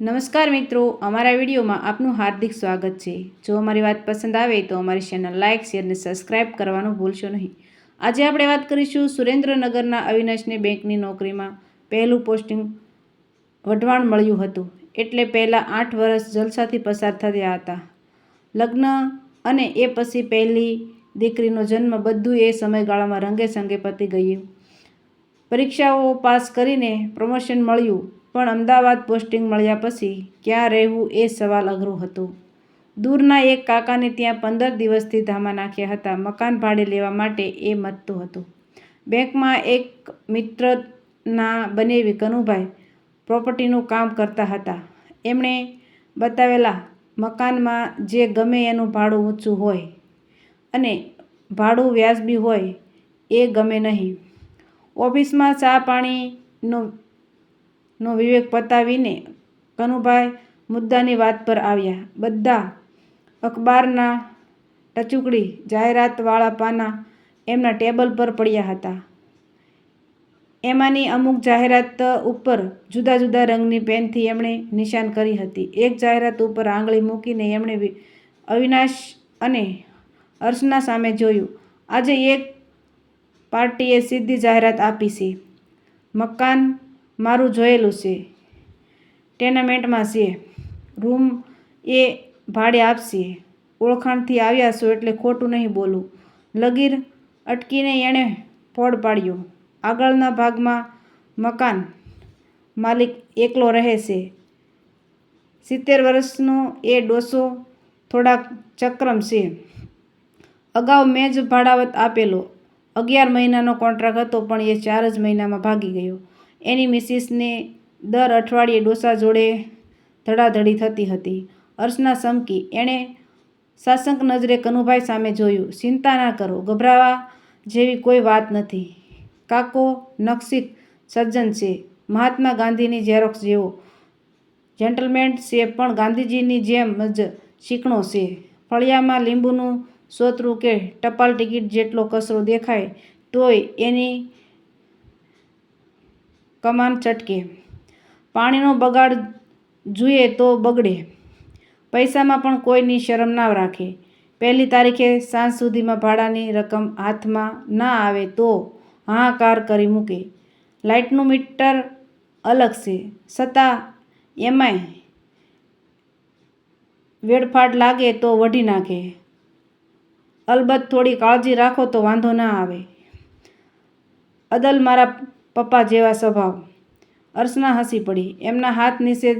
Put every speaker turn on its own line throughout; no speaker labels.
નમસ્કાર મિત્રો, અમારા વિડીયોમાં આપનું હાર્દિક સ્વાગત છે. જો અમારી વાત પસંદ આવે તો અમારી ચેનલ લાઇક શેર અને સબસ્ક્રાઇબ કરવાનું ભૂલશો નહીં. આજે આપણે વાત કરીશું સુરેન્દ્રનગરના અવિનાશને બેંકની નોકરીમાં પહેલું પોસ્ટિંગ વઢવાણ મળ્યું હતું. એટલે પહેલાં આઠ વર્ષ જલસાથી પસાર થયા હતા. લગ્ન અને એ પછી પહેલી દીકરીનો જન્મ બધું એ સમયગાળામાં રંગે સંગે પતી ગયું. પરીક્ષાઓ પાસ કરીને પ્રમોશન મળ્યું. પણ અમદાવાદ પોસ્ટિંગ મળ્યા પછી ક્યાં રહેવું એ સવાલ અઘરો હતો. દૂરના એક કાકાને ત્યાં પંદર દિવસથી ધામા નાખ્યા હતા. મકાન ભાડે લેવા માટે એ મથતું હતું. બેંકમાં એક મિત્રના બનેવી કનુભાઈ પ્રોપર્ટીનું કામ કરતા હતા. એમણે બતાવેલા મકાનમાં જે ગમે એનું ભાડું ઊંચું હોય અને ભાડું વ્યાજબી હોય એ ગમે નહીં. ઓફિસમાં ચા પાણીનો નો વિવેક પતાવીને કનુભાઈ મુદ્દાની વાત પર આવ્યા. બધા અખબારના ટચુકડી જાહેરાતવાળા પાના એમના ટેબલ પર પડ્યા હતા. એમાંની અમુક જાહેરાત ઉપર જુદા જુદા રંગની પેનથી એમણે નિશાન કરી હતી. એક જાહેરાત ઉપર આંગળી મૂકીને એમણે અવિનાશ અને અર્શના સામે જોયું. આજે એક પાર્ટીએ સીધી જાહેરાત આપી છે. મકાન મારું જોયેલું છે. ટેનામેન્ટમાં છે. રૂમ એ ભાડે આપશે. ઓળખાણથી આવ્યા છો એટલે ખોટું નહીં બોલું. લગીર અટકીને એણે ફોડ પાડ્યો. આગળના ભાગમાં મકાન માલિક એકલો રહે છે. સિત્તેર વર્ષનો એ ડોસો થોડાક ચક્રમ છે. અગાઉ મેં જ ભાડાવત આપેલો. અગિયાર મહિનાનો કોન્ટ્રાક્ટ હતો પણ એ ચાર જ મહિનામાં ભાગી ગયો. એની મિસિસને દર અઠવાડિયે ડોસા જોડે ધડાધડી થતી હતી. અર્ચના સમકી એણે સાસંક નજરે કનુભાઈ સામે જોયું, ચિંતા ના કરો, ગભરાવા જેવી કોઈ વાત નથી. કાકો નક્ષિક સજ્જન છે. મહાત્મા ગાંધીની ઝેરોક્સ જેવો જેન્ટલમેન છે પણ ગાંધીજીની જેમ જ ચીકણો છે. ફળિયામાં લીંબુનું સોતરું કે ટપાલ ટિકિટ જેટલો કચરો દેખાય તોય એની કમાન ચટકે. પાણીનો બગાડ જુએ તો બગડે. પૈસામાં પણ કોઈની શરમ ના રાખે. પહેલી તારીખે સાંજ સુધીમાં ભાડાની રકમ હાથમાં ના આવે તો હાહાકાર કરી મૂકે. લાઇટનું મીટર અલગ છે. છતાં એમાંય વેડફાટ લાગે તો વઢી નાખે. અલબત્ત થોડી કાળજી રાખો તો વાંધો ના આવે. અદલ મારા પપ્પા જેવા સ્વભાવ. અર્ચના હસી પડી. એમના હાથ નીચે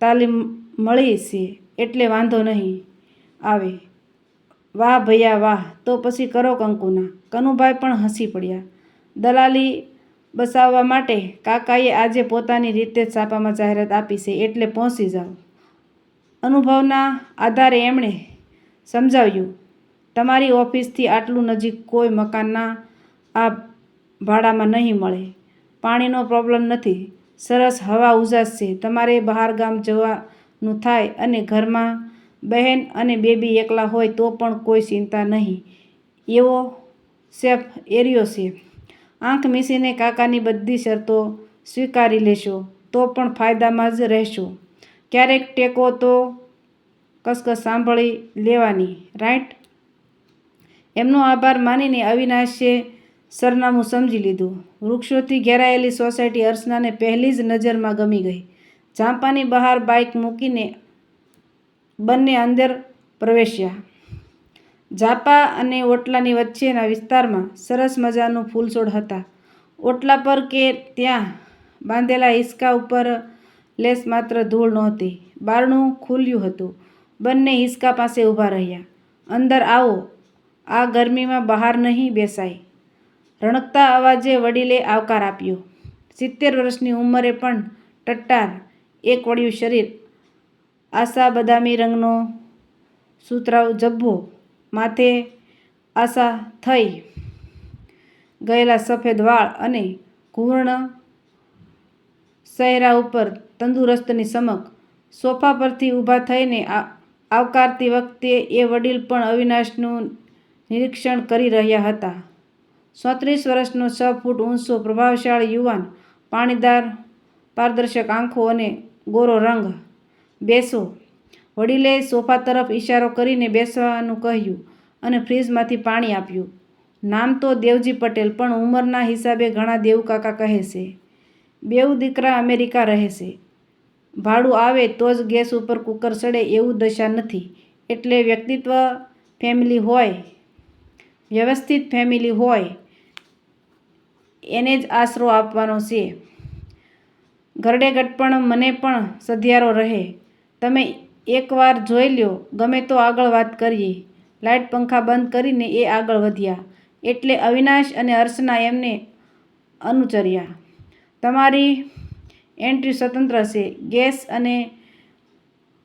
તાલીમ મળી છે એટલે વાંધો નહીં આવે. વાહ ભૈયા વાહ, તો પછી કરો કંકુના. કનુભાઈ પણ હસી પડ્યા. દલાલી બસાવવા માટે કાકાએ આજે પોતાની રીતે જ છાપામાં જાહેરાત આપી છે એટલે પહોંચી જાઓ. અનુભવના આધારે એમણે સમજાવ્યું, તમારી ઓફિસથી આટલું નજીક કોઈ મકાનના આ ભાડામાં નહીં મળે. પાણીનો પ્રોબ્લેમ નથી. સરસ હવા ઉજાસ છે તમારે બહાર ગામ જવાનું થાય અને ઘરમાં બહેન અને બેબી એકલા હોય તો પણ કોઈ ચિંતા નહીં. એવો સેફ એરિયો છે. આંખ મીસીને કાકાની બધી શરતો સ્વીકારી લેશો, તો પણ ફાયદામાં જ રહેશો. ક્યારેક ટેકો તો કસકસ સાંભળી લેવાની રાઈટ એમનો આભાર માનીને અવિનાશે સરનામું સમજી લીધું. વૃક્ષોથી ઘેરાયેલી સોસાયટી અર્ચનાને પહેલી જ નજરમાં ગમી ગઈ. ઝાંપાની બહાર બાઇક મૂકીને બંને અંદર પ્રવેશ્યા. ઝાપા અને ઓટલાની વચ્ચેના વિસ્તારમાં સરસ મજાનું ફૂલછોડ હતા. ઓટલા પર કે ત્યાં બાંધેલા હિસકા ઉપર લેસ માત્ર ધૂળ નહોતી. બારણું ખુલ્યું હતું. બંને હિસકા પાસે ઊભા રહ્યા. અંદર આવો. આ ગરમીમાં બહાર નહીં બેસાય. રણકતા અવાજે વડીલે આવકાર આપ્યો. સિત્તેર વર્ષની ઉંમરે પણ ટટ્ટાર એક વળ્યું શરીર. આશા બદામી રંગનો સુતરાઉ જબ્બો માથે આશા થઈ ગયેલા સફેદ વાળ અને ઘૂર્ણ ચહેરા ઉપર તંદુરસ્તની સમક. સોફા પરથી ઊભા થઈને આવકારતી વખતે એ વડીલ પણ અવિનાશનું નિરીક્ષણ કરી રહ્યા હતા. ચોત્રીસ વર્ષનો છ ફૂટ ઊંચો પ્રભાવશાળી યુવાન, પાણીદાર, પારદર્શક આંખો અને ગોરો રંગ બેસો. વડીલે સોફા તરફ ઈશારો કરીને બેસવાનું કહ્યું અને ફ્રીજમાંથી પાણી આપ્યું. નામ તો દેવજી પટેલ, પણ ઉંમરના હિસાબે ઘણા દેવકાકા કહે છે. બેઉ દીકરા અમેરિકા રહે છે. ભાડું આવે તો જ ગેસ ઉપર કુકર ચડે એવું દશા નથી. એટલે વ્યક્તિત્વ ફેમિલી હોય, વ્યવસ્થિત ફેમિલી હોય એને જ આશરો આપવાનો છે. ઘરડે ગટપણ મને પણ સધિયારો રહે. તમે એકવાર જોઈ લ્યો, ગમે તો આગળ વાત કરીએ. લાઇટ પંખા બંધ કરીને એ આગળ વધ્યા. એટલે અવિનાશ અને અર્ચના એમને અનુચર્યા. તમારી એન્ટ્રી સ્વતંત્ર છે. ગેસ અને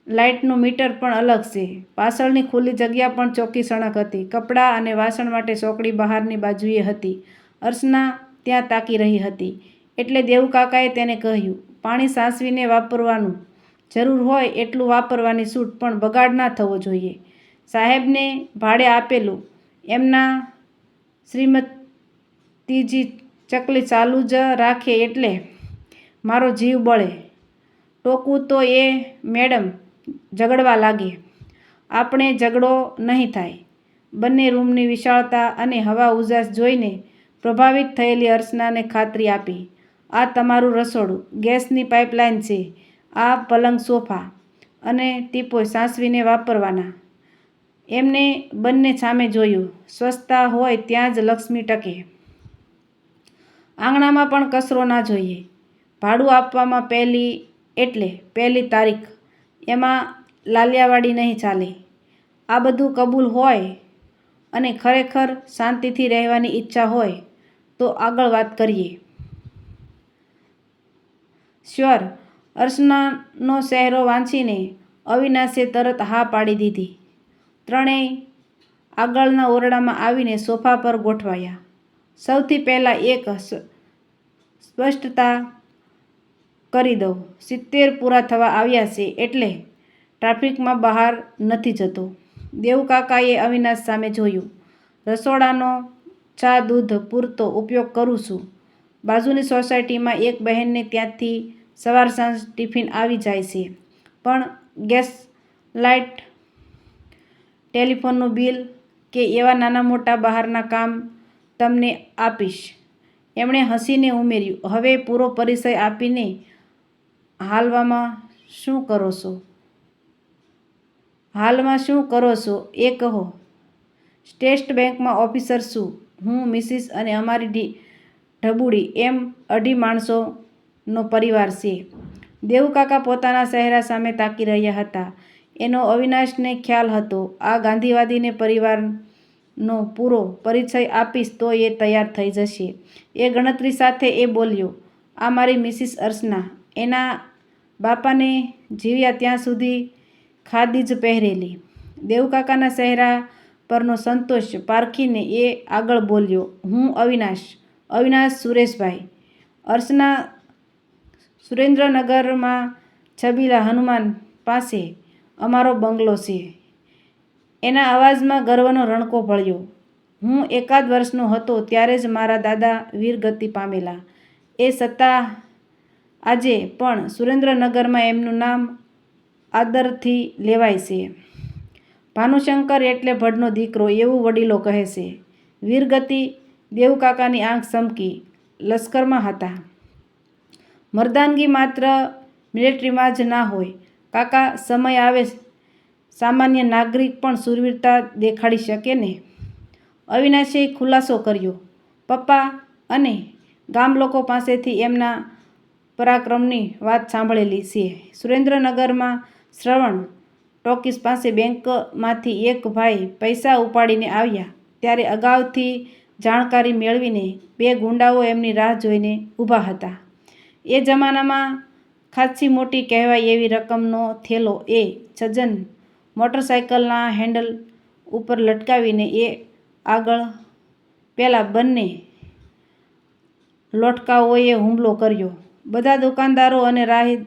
લાઇટનું મીટર પણ અલગ છે. પાછળની ખુલ્લી જગ્યા પણ ચોખ્ખી સણક હતી. કપડાં અને વાસણ માટે ચોકડી બહારની બાજુએ હતી. અર્ચના ત્યાં તાકી રહી હતી. એટલે દેવકાકાએ તેને કહ્યું, પાણી સાસવીને વાપરવાનું. જરૂર હોય એટલું વાપરવાની છૂટ પણ બગાડ ના થવો જોઈએ. સાહેબને ભાડે આપેલું. એમના શ્રીમતીજી ચકલી ચાલુ જ રાખે એટલે મારો જીવ બળે. ટોકું તો એ મેડમ ઝઘડવા લાગે. આપણે ઝઘડો નહીં થાય. બંને રૂમની વિશાળતા અને હવા ઉજાસ જોઈને પ્રભાવિત થયેલી અર્ચનાને ખાતરી આપી. આ તમારું રસોડું, ગેસની પાઇપલાઇન છે. આ પલંગ સોફા અને ટીપોય સાસવીને વાપરવાના. એમને બંને સામે જોયું. સ્વચ્છતા હોય ત્યાં જ લક્ષ્મી ટકે. આંગણામાં પણ કચરો ના જોઈએ. ભાડું આપવામાં પહેલી એટલે પહેલી તારીખ. એમાં લાલિયાવાડી નહીં ચાલે. આ બધું કબૂલ હોય અને ખરેખર શાંતિથી રહેવાની ઈચ્છા હોય તો આગળ વાત કરીએ. શ્યોર અર્ચનાનો ચહેરો વાંચીને અવિનાશે તરત હા પાડી દીધી. ત્રણેય આગળના ઓરડામાં આવીને સોફા પર ગોઠવાયા. સૌથી પહેલાં એક સ્પષ્ટતા કરી દઉં. સિત્તેર પૂરા થવા આવ્યા છે એટલે ટ્રાફિકમાં બહાર નથી જતો. દેવકાકાએ અવિનાશ સામે જોયું. રસોડાનો ચા દૂધ પૂરતો ઉપયોગ કરું છું. બાજુની સોસાયટીમાં એક બહેનને ત્યાંથી સવાર સાંજ ટિફિન આવી જાય છે. પણ ગેસ લાઇટ ટેલિફોનનું બિલ કે એવા નાના મોટા બહારના કામ તમને આપીશ. એમણે હસીને ઉમેર્યું, હવે પૂરો પરિચય આપીને હાલવામાં શું કરો છો? હાલમાં શું કરો છો? એ કહો. સ્ટેટ બેંકમાં ઓફિસર છું. હું, મિસિસ અને અમારી ઢબુડી એમ અઢી માણસોનો પરિવાર છે. દેવકાકા પોતાના ચહેરા સામે તાકી રહ્યા હતા. એનો અવિનાશને ખ્યાલ હતો. આ ગાંધીવાદીને પરિવારનો પૂરો પરિચય આપીશ તો એ તૈયાર થઈ જશે. એ ગણતરી સાથે એ બોલ્યો, આ મારી મિસિસ અર્ચના. એના બાપાને જીવ્યા ત્યાં સુધી ખાદી જ પહેરેલી. દેવકાકાના ચહેરા પરનો સંતોષ પારખીને એ આગળ બોલ્યો, હું અવિનાશ અવિનાશ સુરેશભાઈ. અર્ચના સુરેન્દ્રનગરમાં છબીલા હનુમાન પાસે અમારો બંગલો છે. એના અવાજમાં ગર્વનો રણકો ભળ્યો. હું એકાદ વર્ષનો હતો ત્યારે જ મારા દાદા વીરગતિ પામેલા. એ સત્તા આજે પણ સુરેન્દ્રનગરમાં એમનું નામ આદરથી લેવાય છે. ભાનુશંકર એટલે ભડનો દીકરો એવું વડીલો કહે છે. વીરગતિ, દેવકાકાની આંખ ચમકી લશ્કરમાં હતા. મર્દાનગી માત્ર મિલિટરીમાં જ ના હોય. કાકા, સમય આવે, સામાન્ય નાગરિક પણ સુરવીરતા દેખાડી શકે ને? અવિનાશે ખુલાસો કર્યો. પપ્પા અને ગામ લોકો પાસેથી એમના પરાક્રમની વાત સાંભળેલી છે. સુરેન્દ્રનગરમાં શ્રવણ ટોકીસ પાસે બેંકમાંથી એક ભાઈ પૈસા ઉપાડીને આવ્યા. ત્યારે અગાઉથી જાણકારી મેળવીને બે ગુંડાઓ એમની રાહ જોઈને ઊભા હતા. એ જમાનામાં ખાસ્સી મોટી કહેવાય એવી રકમનો થેલો એ છજન મોટરસાયકલના હેન્ડલ ઉપર લટકાવીને એ આગળ પેલા બંને લોટકાઓએ હુમલો કર્યો. બધા દુકાનદારો અને રાહી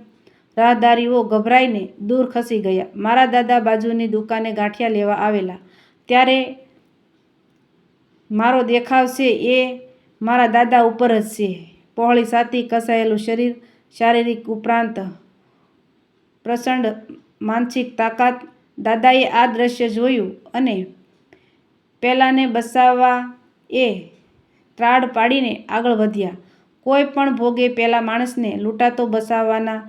રાહદારીઓ ગભરાઈને દૂર ખસી ગયા. મારા દાદા બાજુની દુકાને ગાંઠિયા લેવા આવેલા. ત્યારે મારો દેખાવ છે એ મારા દાદા ઉપર જ છે. પહોળી સાથી કસાયેલું શરીર, શારીરિક ઉપરાંત પ્રચંડ માનસિક તાકાત દાદાએ આ દ્રશ્ય જોયું અને પહેલાંને બસાવવા એ ત્રાડ પાડીને આગળ વધ્યા. કોઈ પણ ભોગે પહેલાં માણસને લૂંટાતો, બસાવવાના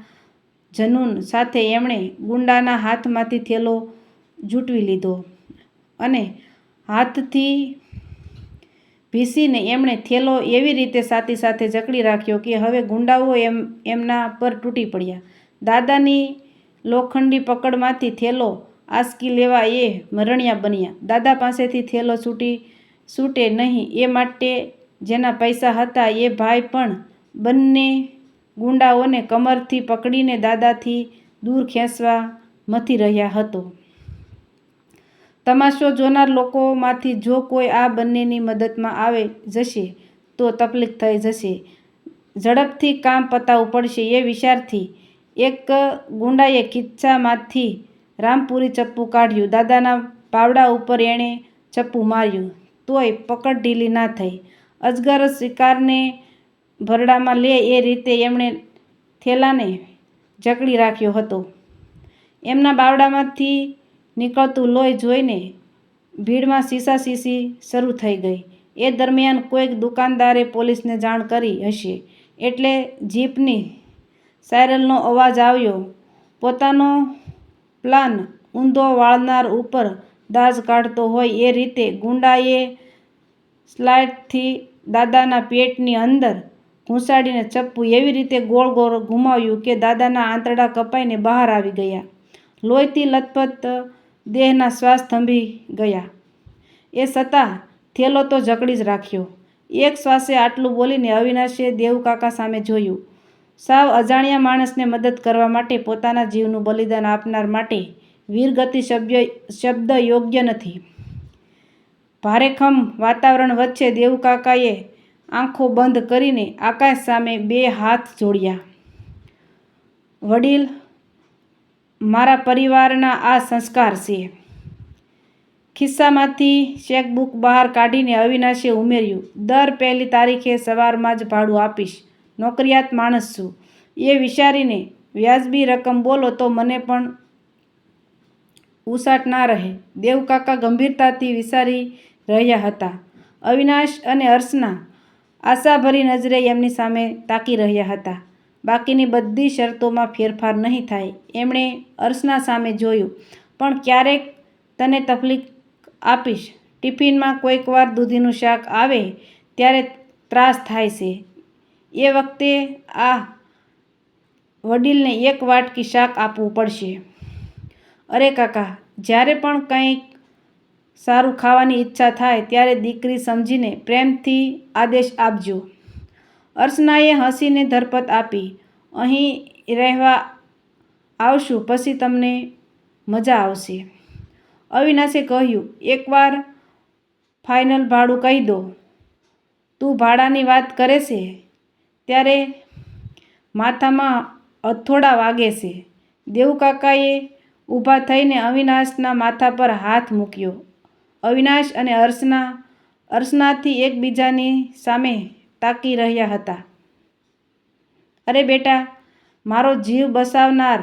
જનૂન સાથે એમણે ગુંડાના હાથમાંથી થેલો જૂંટવી લીધો અને હાથથી ભીસીને એમણે થેલો એવી રીતે સાથી સાથે જકડી રાખ્યો કે હવે ગુંડાઓ એમ, એમના પર તૂટી પડ્યા. દાદાની લોખંડી પકડમાંથી થેલો આસકી લેવા એ મરણિયા બન્યા. દાદા પાસેથી થેલો છૂટી, છૂટે નહીં, એ માટે જેના પૈસા હતા એ ભાઈ પણ બંને ગુંડાઓને કમરથી પકડીને દાદાથી દૂર ખેંચવા મથી રહ્યા હતો. તમાશો જોનાર લોકોમાંથી જો કોઈ આ બંનેની મદદમાં આવે જશે, તો તકલીફ થઈ જશે. ઝડપથી કામ પતાવવું પડશે. એ વિચારથી એક ગુંડાએ ખિસ્સામાંથી રામપુરી ચપ્પુ કાઢ્યું. દાદાના પાવડા ઉપર એણે ચપ્પુ માર્યું. તોય પકડ ઢીલી ના થઈ. અજગર શિકારને ભરડામાં લે એ રીતે એમણે થેલાને જકડી રાખ્યો હતો. એમના બાવડામાંથી નીકળતું લોહી જોઈને ભીડમાં શીસાશીસી શરૂ થઈ ગઈ. એ દરમિયાન કોઈક દુકાનદારે પોલીસને જાણ કરી હશે એટલે જીપની સાયરલનો અવાજ આવ્યો, પોતાનો પ્લાન ઊંધો વાળનાર ઉપર દાજ કાઢતો હોય એ રીતે ગુંડાએ સ્લાઇડથી દાદાના પેટની અંદર ઘૂંસાડીને ચપ્પુ એવી રીતે ગોળ ગોળ ઘુમાવ્યું કે દાદાના આંતરડા કપાઈને બહાર આવી ગયા. લોહીથી લથપથ દેહના શ્વાસ થંભી ગયા. એ છતાં થેલો તો જકડી જ રાખ્યો. એક શ્વાસે આટલું બોલીને અવિનાશે દેવકાકા સામે જોયું. સાવ અજાણ્યા માણસને મદદ કરવા માટે પોતાના જીવનું બલિદાન આપનાર માટે વીરગતિ શબ્દ શબ્દ યોગ્ય નથી. ભારેખમ વાતાવરણ વચ્ચે દેવકાકાએ આંખો બંધ કરીને આકાશ સામે બે હાથ જોડ્યા. વડીલ, મારા પરિવારના આ સંસ્કાર છે. ખિસ્સામાંથી ચેકબુક બહાર કાઢીને અવિનાશે ઉમેર્યું, દર પહેલી તારીખે સવારમાં જ ભાડું આપીશ. નોકરિયાત માણસ છું. એ વિચારીને વ્યાજબી રકમ બોલો તો મને પણ ઉસાટ ના રહે. દેવકાકા ગંભીરતાથી વિચારી રહ્યા હતા. અવિનાશ અને હર્ષના આશાભરી નજરે એમની સામે તાકી રહ્યા હતા. બાકીની બધી શરતોમાં ફેરફાર નહીં થાય, એમણે અર્શના સામે જોયું. પણ ક્યારેક તને તકલીફ આપીશ? ટિફિનમાં કોઈકવાર દૂધીનું શાક આવે, ત્યારે ત્રાસ થાય છે. એ વખતે આ વડીલને એક વાટકી શાક આપવું પડશે. અરે કાકા, જ્યારે પણ કંઈક સારું ખાવાની ઈચ્છા થાય ત્યારે દીકરી સમજીને પ્રેમથી આદેશ આપજો. અર્ચનાએ હસીને ધરપત આપી, અહીં રહેવા આવશું, પછી તમને મજા આવશે. અવિનાશે કહ્યું, એકવાર ફાઇનલ ભાડું કહી દો. તું ભાડાની વાત કરે છે ત્યારે માથામાં હથોડા વાગે છે. દેવુકાકાએ ઊભા થઈને અવિનાશના માથા પર હાથ મૂક્યો. અવિનાશ અને અર્ચના, અર્ચનાથી એકબીજાની સામે તાકી રહ્યા હતા. અરે બેટા, મારો જીવ બસાવનાર,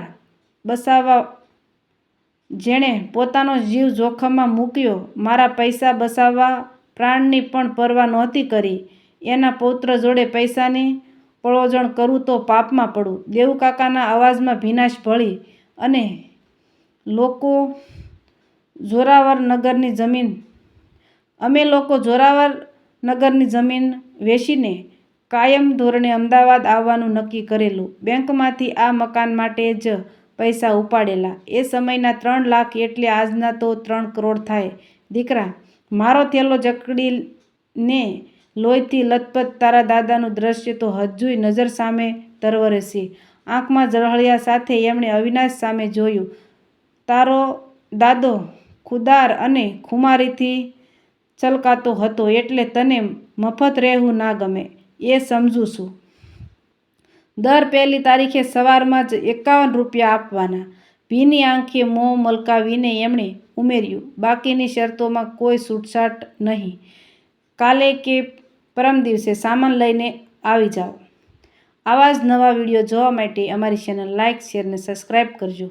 બસાવવા, જેણે પોતાનો જીવ જોખમમાં મૂક્યો, મારા પૈસા બસાવવા પ્રાણની પણ પરવા નહોતી કરી. એના પૌત્ર જોડે પૈસાની પળોજણ કરું તો પાપમાં પડું. દેવુકાકાના અવાજમાં ભીનાશ ભળી અને લોકો જોરાવર નગરની જમીન. અમે લોકો જોરાવર નગરની જમીન વેચીને કાયમ ધોરણે અમદાવાદ આવવાનું નક્કી કરેલું. બેંકમાંથી આ મકાન માટે જ પૈસા ઉપાડેલા. એ સમયના ત્રણ લાખ એટલે આજના તો ત્રણ કરોડ થાય. દીકરા, મારો થેલો જકડીને લોહીથી લથપથ તારા દાદાનું દ્રશ્ય તો હજુય નજર સામે તરવરે છે. આંખમાં ઝળહળિયા સાથે એમણે અવિનાશ સામે જોયું. તારો દાદો ખુદાર અને ખુમારીથી છલકાતો હતો એટલે તને મફત રહેવું ના ગમે, એ સમજું છું. દર પહેલી તારીખે સવારમાં જ એકાવન રૂપિયા આપવાના. ભીની આંખે મોં મલકાવીને એમણે ઉમેર્યું, બાકીની શરતોમાં કોઈ છૂટછાટ નહીં. કાલે કે પરમ દિવસે સામાન લઈને આવી જાઓ. આવા જ નવા વીડિયો જોવા માટે અમારી ચેનલ લાઇક શેર અને સબસ્ક્રાઈબ કરજો.